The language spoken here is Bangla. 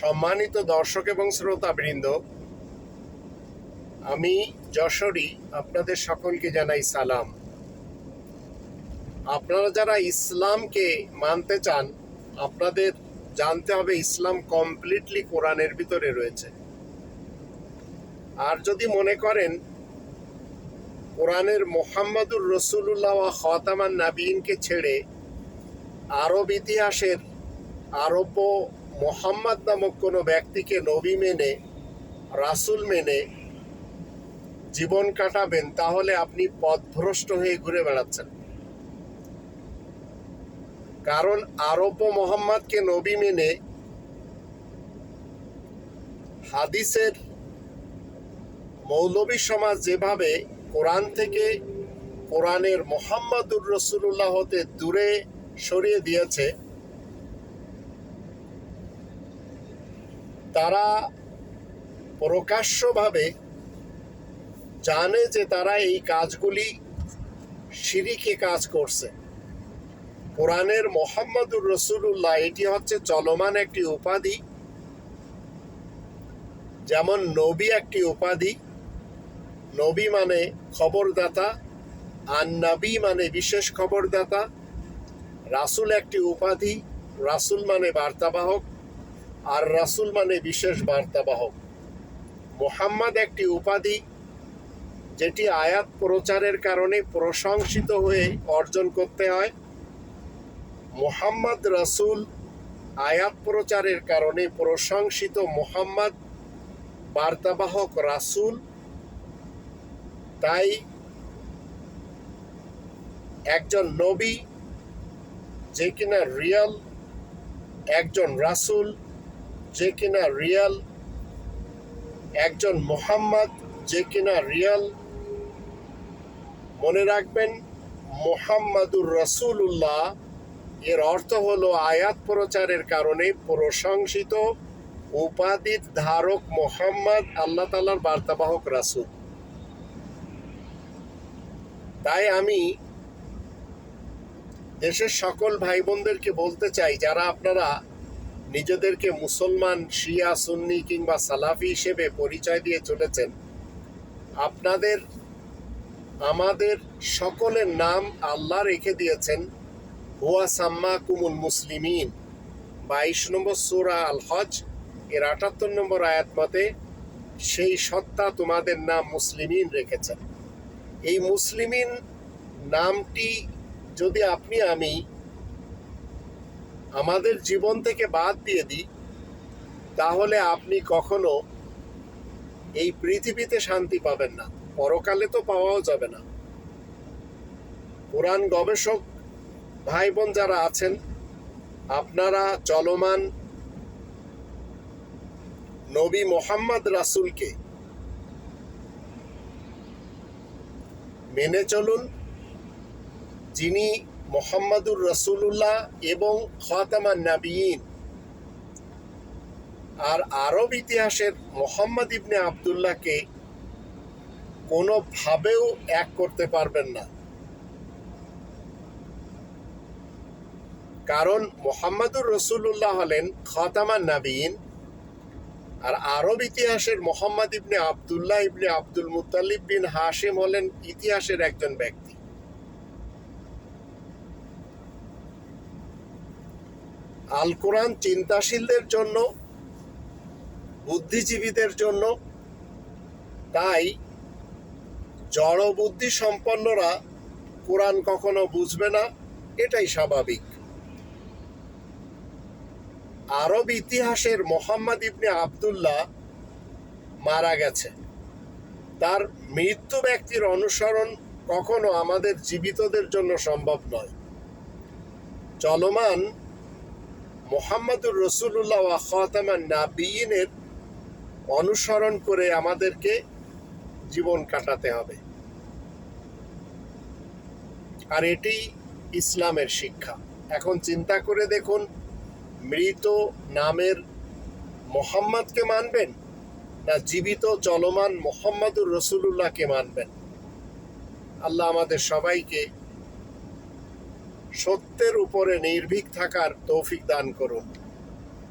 সম্মানিত দর্শক এবং শ্রোতাবৃন্দ, আমি যশোরী আপনাদের সকলকে জানাই সালাম। আপনারা যারা ইসলামকে মানতে চান, আপনাদের জানতে হবে ইসলাম কমপ্লিটলি কোরআনের ভিতরে রয়েছে। আর যদি মনে করেন, কোরআনের মোহাম্মদুর রসুল্লাহ খতামান নাবিনকে ছেড়ে আরব ইতিহাসের আরব্য মোহাম্মদ নামক কোনো ব্যক্তিকে নবী মেনে, রাসুল মেনে জীবন কাটাবেন, তাহলে আপনি পথভ্রষ্ট হয়ে ঘুরে বেড়াচ্ছেন। কারণ আরব্য মোহাম্মদকে নবী মেনে হাদিসের মৌলবী সমাজ যেভাবে কোরআন থেকে কোরআনের মোহাম্মদুর রসুল্লাহ হতে দূরে সরিয়ে দিয়েছে তারা প্রকাশ্যভাবে জানে যে তারা এই কাজগুলি সিরিকে কাজ করছে। কোরআনের মোহাম্মদুর রসুল্লাহ এটি হচ্ছে চলমান একটি উপাধি। যেমন নবী একটি উপাধি, নবী মানে খবরদাতা, আর নবী মানে বিশেষ খবরদাতা। রাসুল একটি উপাধি, রাসুল মানে বার্তাবাহক। আর রাসুল মানে বিশেষ বার্তাবাহক। মোহাম্মদ একটি উপাধি যেটি আয়াত প্রচারের কারণে প্রশংসিত হয়ে অর্জন করতে হয়। মোহাম্মদ রাসুল আয়াত প্রচারের কারণে প্রশংসিত মোহাম্মদ বার্তাবাহক রাসুল। তাই একজন নবী যে কিনা রিয়াল, একজন রাসুল যে কিনা রিয়াল, একজন মোহাম্মদ যে কিনা রিয়াল। মনে রাখবেন, মোহাম্মদুর রসুল্লাহ এর অর্থ হলো আয়াত প্রচারের কারণে প্রশংসিত উপাধির ধারক মোহাম্মদ আল্লাহ তালার বার্তাবাহক রাসুল। তাই আমি দেশের সকল ভাই বোনদেরকে বলতে চাই, যারা আপনারা নিজেদেরকে মুসলমান, শিয়া, সুন্নি কিংবা সালাফি হিসেবে পরিচয় দিয়ে চলেছেন। আপনাদের, আমাদের সকলের নাম আল্লাহ রেখে দিয়েছেন। হুয়া সাম্মা কুমুল মুসলিমিন। বাইশ নম্বর সুরা আল হজ এর আটাত্তর নম্বর আয়াত মতে, সেই সত্তা তোমাদের নাম মুসলিমিন রেখেছেন। এই মুসলিমিন নামটি যদি আপনি আমি আমাদের জীবন থেকে বাদ দিয়ে দিই, তাহলে আপনি কখনো এই পৃথিবীতে শান্তি পাবেন না। পরকালে তো পাওয়াও যাবে না। কোরআন গবেষক ভাই বোন যারা আছেন, আপনারা চলমান নবী মোহাম্মদ রাসুলকে মেনে চলুন, যিনি মোহাম্মদুর রসুল্লাহ এবং খতামান নাবিয়িন। আর আরব ইতিহাসের মোহাম্মদ ইবনে আবদুল্লাহকে কোনোভাবেও এক করতে পারবেন না। কারণ মোহাম্মদুর রসুল্লাহ হলেন খতামান নাবিয়িন আর আরব ইতিহাসের মোহাম্মদ ইবনে আবদুল্লাহ ইবনে আব্দুল মুতালিব বিন হাশিম হলেন ইতিহাসের একজন ব্যক্তি। আল কোরআন চিন্তাশীলদের জন্য, বুদ্ধিজীবীদের জন্য, তাই জড় বুদ্ধি সম্পন্নরা কোরআন কখনো বুঝবে না, এটাই স্বাভাবিক। আরব ইতিহাসের মোহাম্মদ ইবনে আবদুল্লাহ মারা গেছে। তার মৃত্যু ব্যক্তির অনুসরণ কখনো আমাদের জীবিতদের জন্য সম্ভব নয়। চলমান মোহাম্মদুর রসুল্লাহ খতামান নাবিয়িনের অনুসরণ করে আমাদেরকে জীবন কাটাতে হবে। আর এটি ইসলামের শিক্ষা। এখন চিন্তা করে দেখুন, মৃত নামের মোহাম্মদকে মানবেন না জীবিত চলমান মোহাম্মদুর রসুল্লাহকে মানবেন? আল্লাহ আমাদের সবাইকে সত্যের উপরে নির্ভীক থাকার তৌফিক দান করুন।